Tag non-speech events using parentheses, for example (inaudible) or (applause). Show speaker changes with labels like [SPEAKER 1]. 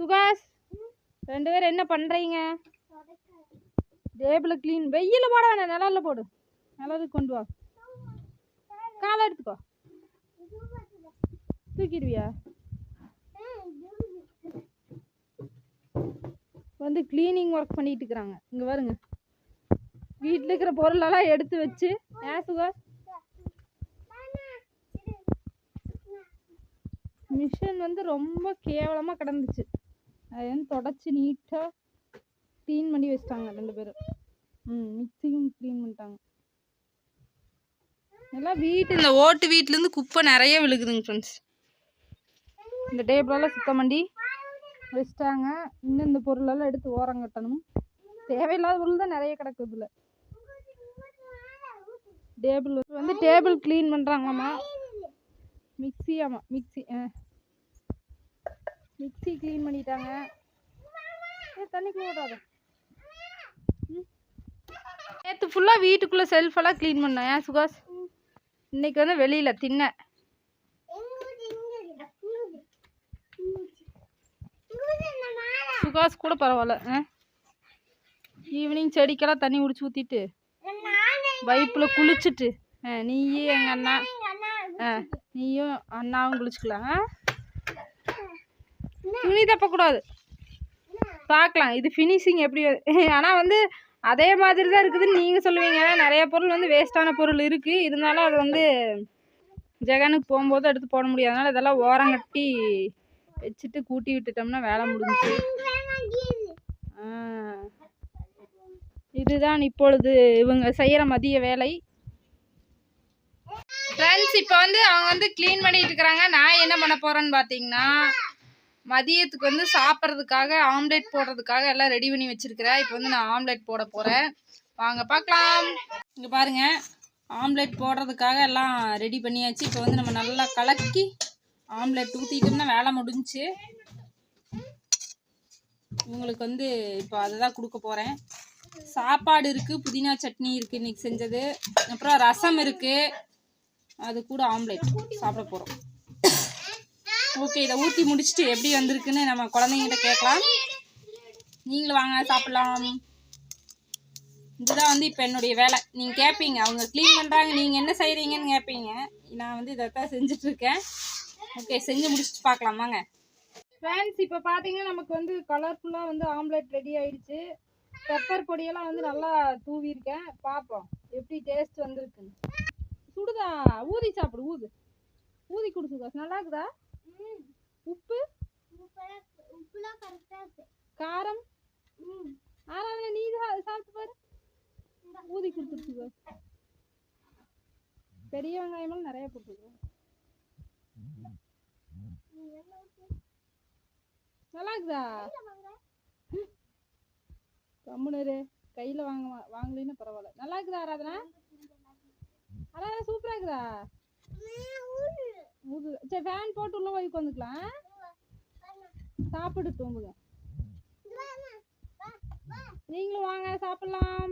[SPEAKER 1] சுகாஷ் ரெண்டு பேரும் என்ன பண்ணுறீங்க டேபிளை க்ளீன் வெயில் போட வேணாம் நிழலில் போடு. நிழலுக்கு கொண்டு வா. காலை எடுத்துக்கோ. தூக்கிடுவியா? வந்து க்ளீனிங் ஒர்க் பண்ணிட்டு இருக்கிறாங்க. இங்கே பாருங்க. வீட்டில் இருக்கிற பொருளெல்லாம் எடுத்து வச்சு. ஏன் சுகாஷ்? மிஷின் வந்து ரொம்ப கேவலமாக கிடந்துச்சு. அதை வந்து தொடச்சி நீட்டாக க்ளீன் பண்ணி வச்சிட்டாங்க ரெண்டு பேரும். ம் மிக்சியும் க்ளீன் பண்ணிட்டாங்க. எல்லாம் வீட்டு இந்த ஓட்டு வீட்டிலேருந்து குப்பை நிறைய விழுகுதுங்க ஃப்ரெண்ட்ஸ் இந்த டேபிளெல்லாம் சுத்தம் பண்ணி வச்சிட்டாங்க. இன்னும் இந்த பொருளெல்லாம் எடுத்து ஓரம் கட்டணும். தேவையில்லாத பொருள் தான் நிறைய கிடக்குது இதில். டேபிள் வந்து டேபிள் க்ளீன் பண்ணுறாங்களாம்மா மிக்ஸி ஆமாம் மிக்ஸி மிக்சி மிக்ஸி க்ளீன் பண்ணிட்டாங்க. ஏ தண்ணிக்குள்ள விடாத நேற்று ஃபுல்லாக வீட்டுக்குள்ளே செல்ஃபெல்லாம் க்ளீன் பண்ணேன். ஏன் சுகாஷ்? இன்னைக்கு வந்து வெளியில் தின்ன. சுகாஷ் கூட பரவாயில்ல. ஆ? ஈவினிங் செடிக்கெல்லாம் தண்ணி உடிச்சு ஊற்றிட்டு பைப்பில் குளிச்சுட்டு ஆ நீயும் எங்கள் அண்ணா ஆ நீயும் அண்ணாவும் குளிச்சுக்கலாம் ஆ? துணி தப்பக்கூடாது பார்க்கலாம் இது ஃபினிஷிங் எப்படி (laughs) ஆனால் வந்து அதே மாதிரி தான் இருக்குதுன்னு நீங்கள் சொல்லுவீங்க. ஏன்னா நிறைய பொருள் வந்து வேஸ்ட்டான பொருள் இருக்குது இருந்தாலும் அது வந்து ஜெகனுக்கு போகும்போது எடுத்து போட முடியாது. அதனால் இதெல்லாம் ஓரம் கட்டி வச்சுட்டு கூட்டி விட்டுட்டோம்னா வேலை முடிஞ்சுச்சு. இதுதான் இப்பொழுது இவங்க செய்கிற மதிய வேலை. ஃப்ரெண்ட்ஸ் இப்போ வந்து அவங்க வந்து க்ளீன் பண்ணிட்டு இருக்கிறாங்க. நான் என்ன பண்ண போகிறேன்னு பார்த்தீங்கன்னா மதியத்துக்கு வந்து சாப்பிட்றதுக்காக ஆம்லெட் போடுறதுக்காக எல்லாம் ரெடி பண்ணி வச்சிருக்கிறேன். இப்போ வந்து நான் ஆம்லெட் போட போகிறேன் வாங்க பார்க்கலாம். இங்கே பாருங்க. ஆம்லெட் போடுறதுக்காக எல்லாம் ரெடி பண்ணியாச்சு. இப்போ வந்து நம்ம நல்லா கலக்கி ஆம்லெட் ஊற்றிட்டோம்னா வேலை முடிஞ்சுச்சு இவங்களுக்கு வந்து இப்போ அதை தான் கொடுக்க போகிறேன் சாப்பாடு இருக்குது புதினா சட்னி இருக்குது இன்றைக்கி செஞ்சது. அப்புறம் ரசம் இருக்குது அது கூட ஆம்லெட் சாப்பிட போகிறோம் ஓகே இதை ஊற்றி முடிச்சுட்டு எப்படி வந்திருக்குன்னு நம்ம குழந்தைங்கிட்ட கேட்கலாம். நீங்களும் வாங்க சாப்பிட்லாம். இதுதான் வந்து இப்போ என்னுடைய வேலை. நீங்கள் கேட்பீங்க அவங்க க்ளீன் பண்ணுறாங்க நீங்கள் என்ன செய்கிறீங்கன்னு கேட்பீங்க நான் வந்து இதை தான் ஓகே செஞ்சு முடிச்சுட்டு பார்க்கலாம். வாங்க. ஃப்ரெண்ட்ஸ் இப்போ பார்த்தீங்கன்னா நமக்கு வந்து கலர்ஃபுல்லாக வந்து ஆம்லெட் ரெடி ஆயிடுச்சு. பெப்பர் பொடியெல்லாம் வந்து நல்லா தூவியிருக்கேன். பார்ப்போம். எப்படி டேஸ்ட் வந்திருக்குன்னு. சுடுதா? ஊதி சாப்பிடு ஊது. ஊதி குடிச்சுக்கோ நல்லா இருக்குதா? உப்பு? காரம்? ஆறாவது நீ சா- சாப்பிட்டு பாரு. ஊதி கொடுத்துருச்சு சுகாஸ் பெரிய வெங்காயமெல்லாம் நிறைய போட்டுருக்கோம். நல்லா இருக்குதா? கம்முனரு கையில் வாங்க வாங்கலைன்னா பரவாயில்ல. நல்லா இருக்குதா ஆராதனா? ஆராதனா சூப்பராக இருக்குதா? ஊது சரி ஃபேன் போட்டு உள்ள போய் உட்காந்துக்கலாம் சாப்பிட்டு தூங்குங்க. நீங்களும் வாங்க சாப்பிடலாம்.